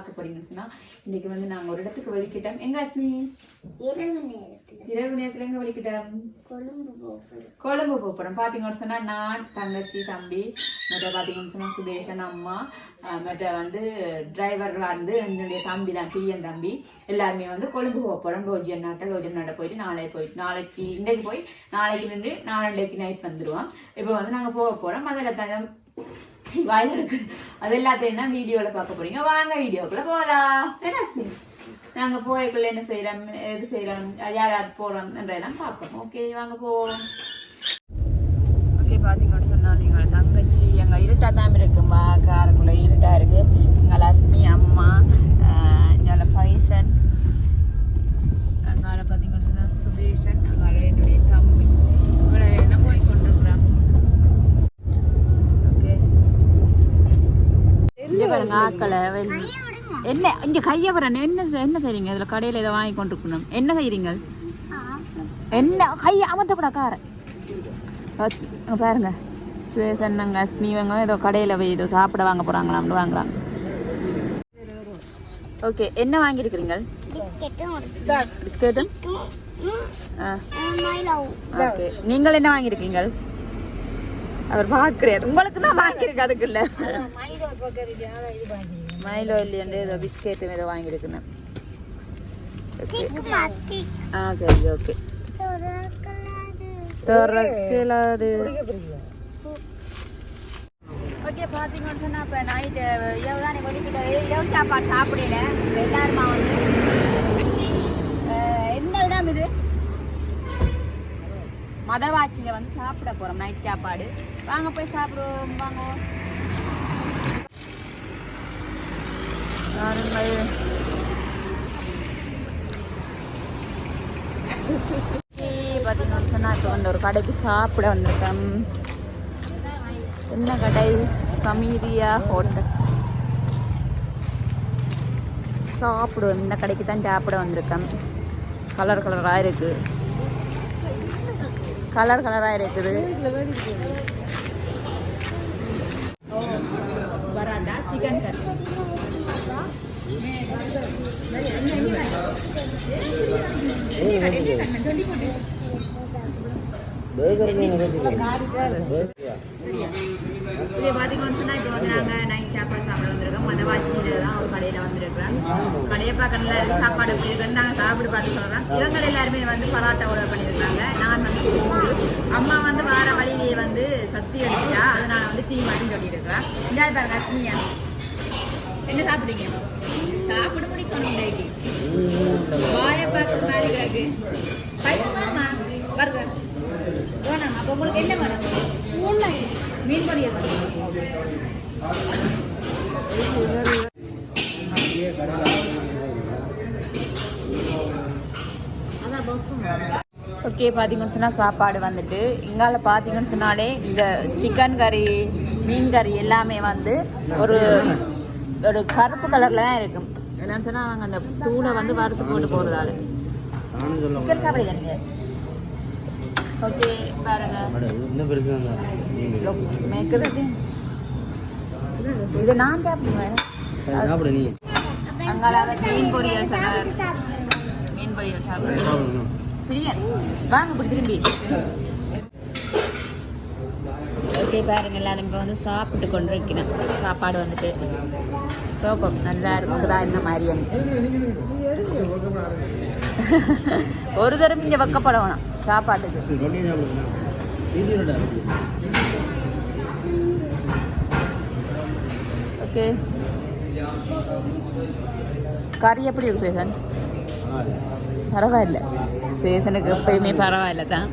பார்க்க போறீங்கன்னு சொன்னா இன்னைக்கு வந்து நாங்கள் ஒரு இடத்துக்கு வலிக்கிட்டோம் எங்க அஸ்மி? இரவு நேரத்தில். இரவு நேரத்தில் எங்க வலிக்கிட்டோம் கொழும்பு கொழும்பு போகிறோம் பார்த்தீங்கன்னு சொன்னா நான் தங்கச்சி தம்பி மற்ற பார்த்தீங்கன்னு சொன்னா சுதேஷன் அம்மா மற்ற வந்து டிரைவர் வந்து என்னுடைய தம்பி தான் பிஎன் தம்பி. எல்லாருமே வந்து கொழும்பு போக போகிறோம் ரோஜியன் நாட்டை ரோஜன் நாட்டை போயிட்டு நாளைக்கு போயிட்டு நாளைக்கு இன்றைக்கு போய் நாளைக்கு நின்று நாளண்டைக்கு நைட் வந்துடுவோம் இப்போ வந்து நாங்கள் போக போகிறோம் அதில் தான் வாயில் இருக்கு அது எல்லாத்தையும் தான் வீடியோவில் பார்க்க போறீங்க? வாங்க வீடியோக்குள்ள போகலாம் என்ன சரி? நாங்கள் போய்க்குள்ள என்ன செய்கிறோம் எது செய்கிறோம் யார் யார் போகிறோம்ன்றதெல்லாம் பார்ப்போம். ஓகே வாங்க போவோம். ஓகே பார்த்தீங்கன்னு சொன்னால் எங்கள் தங்கச்சி எங்கள் இருட்டாக தான் இருக்குமா காருக்குள்ளே இருட்டாக இருக்குது எங்கள் லக்ஷ்மி அம்மா எங்களை பைசன் அங்கால பார்த்தீங்கன்னு சொன்னால் சுபேசன் அங்கால என்னுடைய தம்பி இவ்வளோ என்ன போய் கொண்டிருக்கிறான் ஓகே ஆக்களை வெள்ளி என்ன இங்கே கையை வரணும் என்ன என்ன செய்றீங்க? இதில் கடையில் இதை வாங்கி கொண்டு இருக்கணும் என்ன செய்றீங்க? என்ன கையை அமர்த்தக்கூடா காரை. பாருங்க. சுவேசன் அஸ்மி இவங்க ஏதோ கடையில் போய் ஏதோ சாப்பிட வாங்க போகிறாங்களாம்னு வாங்குறாங்க. ஓகே என்ன வாங்கியிருக்கிறீங்க பிஸ்கெட்டும் ஓகே நீங்கள் என்ன வாங்கியிருக்கீங்க அவர் பார்க்குறார் உங்களுக்கு தான் வாங்கியிருக்கு அதுக்குள்ள. மைலோ இல்லையண்டு ஏதோ பிஸ்கெட்டும் ஏதோ வாங்கியிருக்குன்னு. ஸ்டிக் ஆ சரி ஓகே திறக்கலாது. ஓகே பார்த்தீங்கன்னு சொன்னால் இப்போ நைட்டு இரவு தான் வெளிக்கிட்ட இரவு சாப்பாடு சாப்பிடல. எல்லாருமா வந்து அஹ், என்ன இடம் இது? மதவாச்சியில் வந்து சாப்பிட போகிறோம் நைட் சாப்பாடு. வாங்க போய் சாப்பிடுவோம் வாங்க. பாருங்கள். பார்த்தீங்கன்னு சொன்னால் இப்போ வந்து ஒரு கடைக்கு சாப்பிட வந்திருக்கேன். என்ன கடை? சமீரியா ஹோட்டல். சாப்பிடுவோம் இந்த கடைக்கு தான் சாப்பிட வந்திருக்கேன். கலர் கலராக இருக்குது கலர் கலராக இருக்குது. பராட்டா சிக்கன் இது பார்த்தீங்கன்னு சொன்னால் இப்போ வந்து நாங்கள் நைட் சாப்பாடு சாப்பிட வந்திருக்கோம் மதவாச்சியில் தான் ஒரு கடையில் வந்திருக்கிறோம் கடையை பார்க்கறதுல சாப்பாடு எப்படி இருக்குன்னு நாங்கள் சாப்பிட்டு பார்த்து சொல்கிறோம் இவங்க எல்லாருமே வந்து பரோட்டா ஆர்டர் பண்ணியிருக்காங்க நான் வந்து அம்மா வந்து வார வழியிலேயே வந்து சக்தி அடிச்சா அதனால வந்து டீ மட்டும் சொல்லியிருக்கிறேன் இந்த பாருங்க அஸ்மியா. என்ன சாப்பிடுறீங்க? சாப்பிட முடிக்கணும் டெய்லி வாயை பார்க்குற மாதிரி கிடக்கு. பைசமா வருங்க வேணாம் அப்போ உங்களுக்கு என்ன வேணும்? மீன் பொரியல் ஓகே பார்த்தீங்கன்னு சொன்னால் சாப்பாடு வந்துட்டு. இங்கால பார்த்தீங்கன்னு சொன்னாலே இந்த சிக்கன் கறி மீன் கறி எல்லாமே வந்து ஒரு ஒரு கருப்பு கலரில் தான் இருக்கும் என்னன்னு சொன்னால் அவங்க அந்த தூளை வந்து வறுத்து போட்டு போகிறதால சிக்கன் சாப்பிடுங்க நீங்கள் ஓகே பாருங்க. மேய்க்கிறது இது நான் சாப்பிடுவேன். சாப்பிடு நீ அங்கால மீன் பொரியல் சொன்னார் மீன் பொரியல் சாப்பிடுவேன் வாங்க இப்படி திரும்பி. ஓகே பாருங்க எல்லாரும் இப்போ வந்து சாப்பிட்டு கொண்டு இருக்கிறேன் சாப்பாடு வந்துட்டு. ரோப்பம் நல்லா இருக்குதா என்ன மாதிரியான ஒரு தரம் இங்கே வைக்கப்படணும் சாப்பாட்டுக்கு. ரொட்டி சாப்பிடுங்க வீடியோட ஓகே. கறி எப்படி இருக்கு சேசன்? பரவாயில்ல. சேசனுக்கு எப்பயுமே பரவாயில்ல தான்.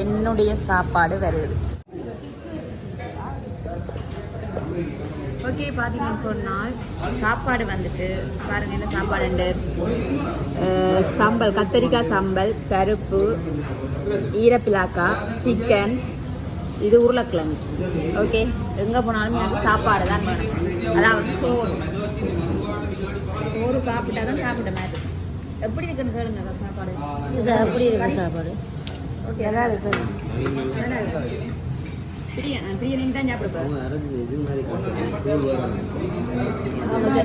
என்னுடைய சாப்பாடு வருது ஓகே பார்த்தீங்கன்னு சொன்னால் சாப்பாடு வந்துட்டு பாருங்க என்ன சாப்பாடு சம்பல் கத்தரிக்காய் சம்பல் பருப்பு ஈரப்பிலாக்காய் சிக்கன் இது உருளைக்கிழங்கு. ஓகே எங்கே போனாலும் எனக்கு சாப்பாடு தான் வேணும். அதாவது சோறு. சோறு சாப்பிட்டா தான் சாப்பிட்ட மாதிரி எப்படி இருக்குன்னு கேளுங்க சாப்பாடு. எப்படி இருக்கு சாப்பாடு. ஓகே நல்லா இருக்கு நல்லா இருக்கு. பிரியா பிரியனையும் தான் சாப்பிட போறேன்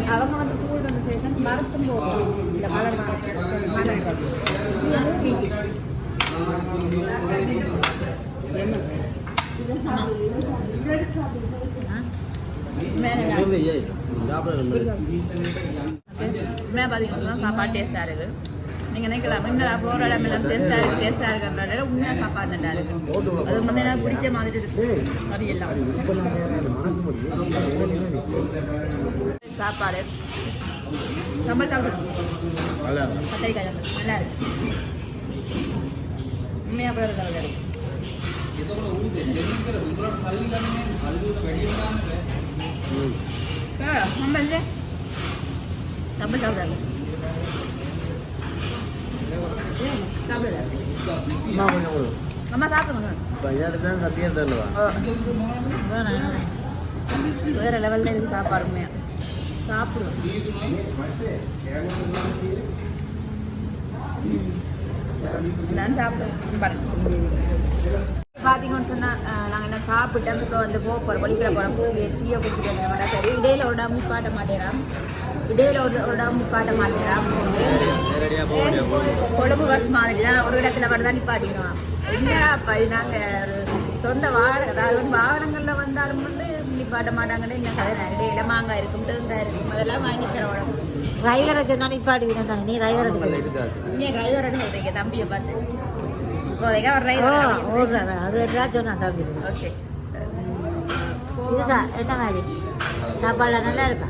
அவங்க வந்து ஸ்கூல் வந்து சேஷன் மரத்தும் போகும் இந்த மலர் மலர் இல்லை, ஏய், சாப்பிட ரொம்ப உண்மையாக பார்த்தீங்கன்னா சாப்பாடு டேஸ்ட்டாக இருக்குது. நீங்கள் நினைக்கலாம் இன்னும் போகிற இடமெல்லாம் டேஸ்ட்டாக இருக்குது டேஸ்ட்டாக இருக்குன்றத உண்மையாக சாப்பாடு நல்லா இருக்கு. அது வந்து எனக்கு பிடிச்ச மாதிரி இருக்கு. அது எல்லாம். சாப்பாடு. ரொம்ப இருக்கும். கத்திரிக்காய் நல்லா இருக்கு. உண்மையாக போகிற நல்லா இருக்கு ம். ஆ, ரொம்ப இல்லை ரொம்ப சாப்பிடாது சாப்பிடுதா அம்மா சாப்பிடுங்க வேற லெவல்ல இருக்கு சாப்பாடு உண்மையா? சாப்பிடுவோம் சாப்பிடுவோம் பாருங்க. பார்த்தீங்கன்னு சொன்னால் நாங்கள் என்ன சாப்பிட்டோம் இப்போ வந்து போக போகிறோம் படிக்கிற போகிறோம் போய் டீயை குடிச்சிட்டு வந்தோம்னா சரி இடையில ஒரு டம் பாட்ட மாட்டேறான் இடையில ஒரு ஒரு டம் பாட்ட மாட்டேறான் கொழும்பு பஸ் மாதிரி தான் ஒரு இடத்துல மட்டும் தான் நிப்பாட்டிக்கணும். என்ன அப்போ இது நாங்கள் ஒரு சொந்த வாகனம் அதாவது வந்து வாகனங்களில் வந்தாலும் வந்து நிப்பாட்ட மாட்டாங்கன்னு என்ன கதை? இடையில மாங்காய் இருக்கும் தேங்காய் இருக்கும் அதெல்லாம் வாங்கி தரோம் டிரைவரை சொன்னா நிப்பாடி விட தானே நீ டிரைவர் நீ டிரைவர் சொல்றீங்க தம்பியை பார்த்து. டிரைவர் ஓடுறாரு. அது எட்டா சொன்னா தம்பி? ஓகே. இது சா என்ன மாதிரி? நல்லா இருக்கா?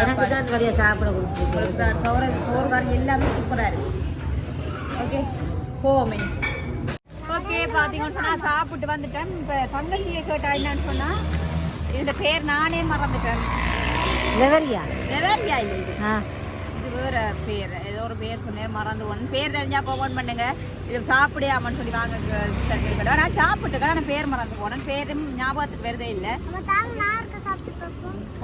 எனக்கு தான் வழியா சாப்பிட கொடுத்துருக்கேன் சோறு சோறு எல்லாமே சூப்பராக இருக்கு. ஓகே போவோமே. ஓகே பார்த்தீங்கன்னு சொன்னால் சாப்பிட்டு வந்துட்டேன். இப்போ தங்கச்சியை கேட்டா என்னன்னு சொன்னால் இந்த பேர் நானே மறந்துட்டேன். லெவரியா நெதர்யா இல்லை ஆ. வேற பேர் ஏதோ ஒரு பேர் சொன்னேன் மறந்து ஒன் பேர் தெரிஞ்சா போன் பண்ணுங்க. இது சாப்பிடியாமன்னு சொல்லி வாங்க கேட்டு நான் சாப்பிட்டுக்கேன் ஆனால் பேர் மறந்து போனேன். பேரும் ஞாபகத்துக்கு வருதே இல்லை. நான்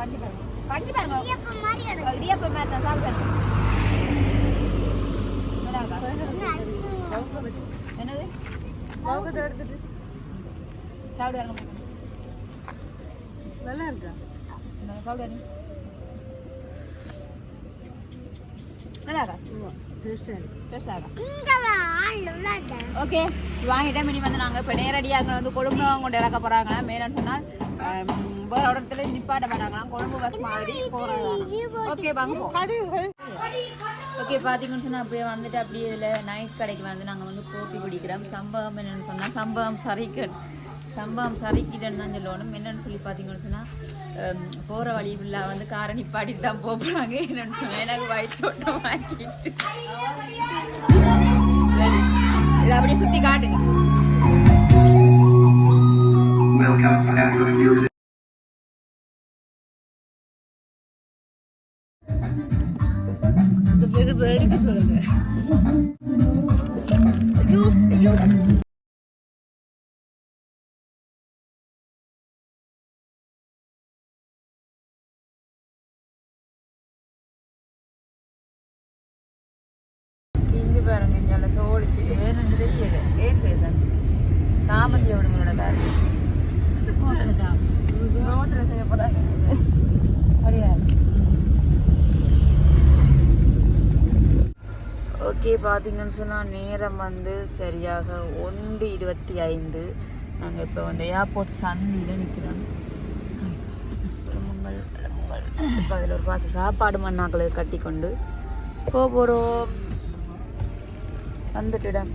கண்டிப்பாக கண்டிப்பாக இடியப்பம் மாதிரி சாப்பிட்டேன்? என்னது? எடுத்துட்டு சாப்பிடுவாங்க நல்லா இருக்கா? சாப்பிடுவா ஓகே வாங்கிட்டேன் மினி வந்து நாங்கள் இப்போ நேரடியாக வந்து கொழும்பு கொண்டு இறக்க போகிறாங்க மேலும் சொன்னால் வேற இடத்துல நிப்பாட்ட மாட்டாங்களாம் கொழும்பு பஸ் மாதிரி ஓகே வாங்க போ. ஓகே பார்த்தீங்கன்னு சொன்னால் அப்படியே வந்துட்டு அப்படியே இதில் நைட் கடைக்கு வந்து நாங்கள் வந்து கோப்பி குடிக்கிறோம் சம்பவம் என்னன்னு சொன்னால் சம்பவம் சரிக்க சம்பவம் சரிக்கிட்டேன்னு தான் சொல்லணும். என்னன்னு சொல்லி பார்த்தீங்கன்னு சொன்னால் போகிற வழி ஃபுல்லாக வந்து காரை நிப்பாட்டிட்டு தான் போகிறாங்க என்னன்னு சொன்னால் எனக்கு வயிற்று ஓட்டம் வாங்கிட்டு இதை அப்படியே சுற்றி காட்டுங்க Welcome to Music. சொல்லுங்க. ஓகே பார்த்தீங்கன்னு சொன்னால் நேரம் வந்து சரியாக ஒன்று இருபத்தி ஐந்து. நாங்கள் இப்போ வந்து ஏர்போர்ட் சந்தியில் நிற்கிறோம் இப்போ அதில் ஒரு பாச சாப்பாடு மண்ணாக்களை கட்டி கொண்டு போக போகிறோம் வந்துட்டுடம்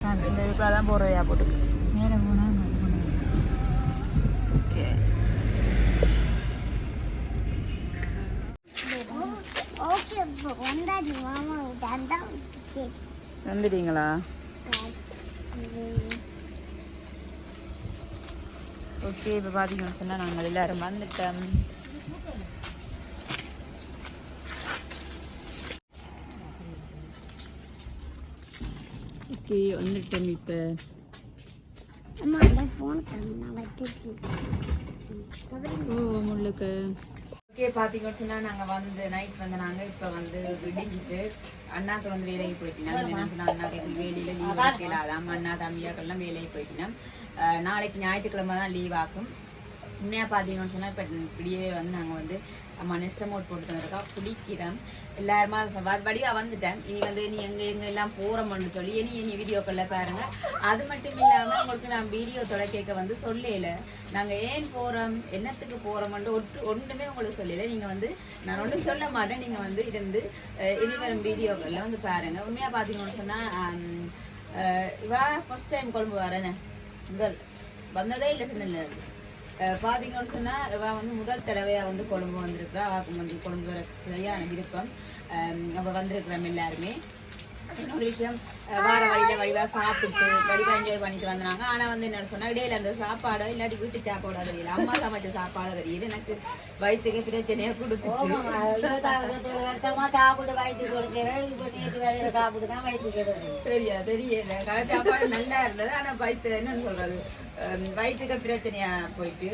இந்த தான் போகிறோம் ஏர்போர்ட்டுக்கு நேரம் போனால் ஓகே ஓகே வந்தாடி மாமா அதான் சரி வந்துட்டீங்களா? ஓகே இப்போ பார்த்தீங்கன்னு சொன்னால் நாங்கள் எல்லாரும் வந்துட்டோம். ஓகே வந்துட்டோம் இப்போ. அம்மா அந்த ஃபோன் வச்சிருக்கேன் ஓ முள்ளுக்கு ஓகே பார்த்தீங்கன்னு சொன்னால் நாங்கள் வந்து நைட் வந்து நாங்கள் இப்போ வந்து விடிஞ்சிட்டு அண்ணாக்கள் வந்து வேலைக்கு போயிட்டீங்கன்னா என்ன சொன்னால் அண்ணாக்கள் வேலையில் லீவ் வைக்கல. அதான் அண்ணா தம்பியாக்கள்லாம் வேலைக்கு போயிட்டீங்கன்னா நாளைக்கு ஞாயிற்றுக்கிழமை தான் லீவ் ஆகும். உண்மையாக பார்த்தீங்கன்னு சொன்னால் இப்போ இப்படியே வந்து நாங்கள் வந்து மனிஷ்டமோட் போட்டு தந்திருக்கா பிடிக்கிறோம் எல்லாருமா வடிவாக வந்துட்டேன். இனி வந்து நீ எங்கே எங்கே எல்லாம் போகிறோம்னு சொல்லி இனி இனி வீடியோக்களில் பாருங்கள் அது மட்டும் இல்லாமல் உங்களுக்கு நான் வீடியோ கேட்க வந்து சொல்லல. நாங்கள் ஏன் போகிறோம் என்னத்துக்கு போகிறோம்னு ஒட்டு ஒன்றுமே உங்களுக்கு சொல்லல. நீங்கள் வந்து நான் ஒன்றும் சொல்ல மாட்டேன். நீங்கள் வந்து இருந்து இனி வரும் வீடியோக்களில் வந்து பாருங்கள் உண்மையாக பார்த்தீங்கன்னு சொன்னால் இவா ஃபர்ஸ்ட் டைம் கொழும்பு வரேனே. முதல். வந்ததே இல்லை சின்ன பார்த்தீங்கன்னு சொன்னால் அவள் வந்து முதல் தடவையாக வந்து கொழும்பு வந்திருக்கிறா. அவளுக்கு வந்து கொழும்பு வர சரியான விருப்பம். அவள் வந்திருக்கிறோம் எல்லாருமே. இன்னொரு விஷயம் வார வழியில வடிவா சாப்பிட்டு வடிவா என்ஜாய் பண்ணிட்டு வந்தாங்க ஆனா வந்து என்ன சொன்னா இடையில அந்த சாப்பாடோ இல்லாட்டி வீட்டு சாப்பாடோ தெரியல. அம்மா சமைச்ச சாப்பாடோ தெரியல. எனக்கு வயிற்றுக்கு பிரச்சனையா கொடுத்துச்சு. இருபத்தாறு இருபத்தேழு வருஷமா சாப்பிட்டு வயிற்று கொடுக்கிறேன் சாப்பிட்டு தான் வயிற்று சரியா தெரியல. கடை சாப்பாடு நல்லா இருந்தது. ஆனா வயிற்று என்னன்னு சொல்றது? வயிற்றுக்கு பிரச்சனையா போயிட்டு.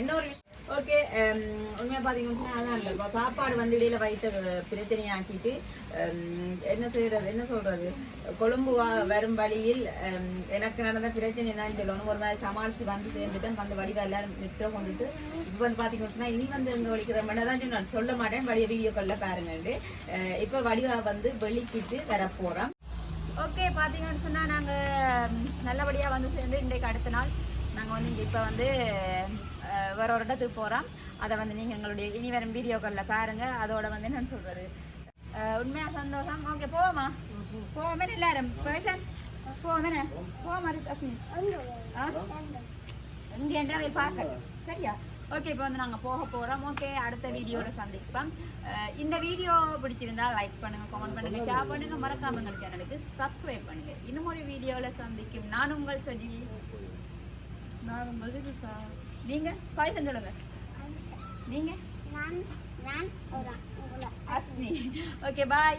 இன்னொரு விஷயம் ஓகே um, உண்மையாக பார்த்தீங்கன்னா அதான் அந்த சாப்பாடு வந்து இடையில வயிற்று பிரச்சனையாக்கிட்டு um, என்ன செய்யறது என்ன சொல்றது? கொழும்பு வா- வரும் வழியில் um, எனக்கு நடந்த பிரச்சனை தான் சொல்லணும். ஒரு மாதிரி சமாளித்து வந்து சேர்ந்துட்டேன். வந்து வடிவா எல்லாரும் மித்திரம் கொண்டுட்டு இப்போ வந்து பார்த்தீங்கன்னா இனி வந்து எங்க வலிக்கிற மட்டும் தான் நான் சொல்ல மாட்டேன். வடிவ வீடியோ கொள்ள பாருங்கண்டு. இப்போ வடிவா வந்து வெளிக்கிட்டு வர போகிறோம் ஓகே பார்த்தீங்கன்னு சொன்னால் நாங்கள் நல்லபடியாக வந்து சேர்ந்து இன்றைக்கு அடுத்த நாள் நாங்கள் வந்து இங்கே இப்போ வந்து வேற ஒரு இடத்துக்கு போகிறோம் அதை வந்து நீங்கள் எங்களுடைய இனி வரும் வீடியோக்களில் பாருங்கள் அதோட வந்து என்னன்னு சொல்கிறது உண்மையாக சந்தோஷம்? ஓகே போவோமா? போவோமே? எல்லாரும்? பேசன் போவோமே? போவோமா அஸ்மி இங்கே என்றால் பார்க்க சரியா? ஓகே இப்போ வந்து நாங்கள் போக போகிறோம் ஓகே அடுத்த வீடியோவில் சந்திப்போம். அஹ் இந்த வீடியோ பிடிச்சிருந்தா லைக் பண்ணுங்க கமெண்ட் பண்ணுங்க ஷேர் பண்ணுங்க. மறக்காம எங்கள் சேனலுக்கு சப்ஸ்கிரைப் பண்ணுங்க. இன்னும் ஒரு வீடியோவில் சந்திக்கும். நான் உங்கள் சஜி. நான் உங்கள் சார் நீங்க? பாயசம் சொல்லுங்க. நீங்க? நான் நான் அஸ்மி ஓகே பாய்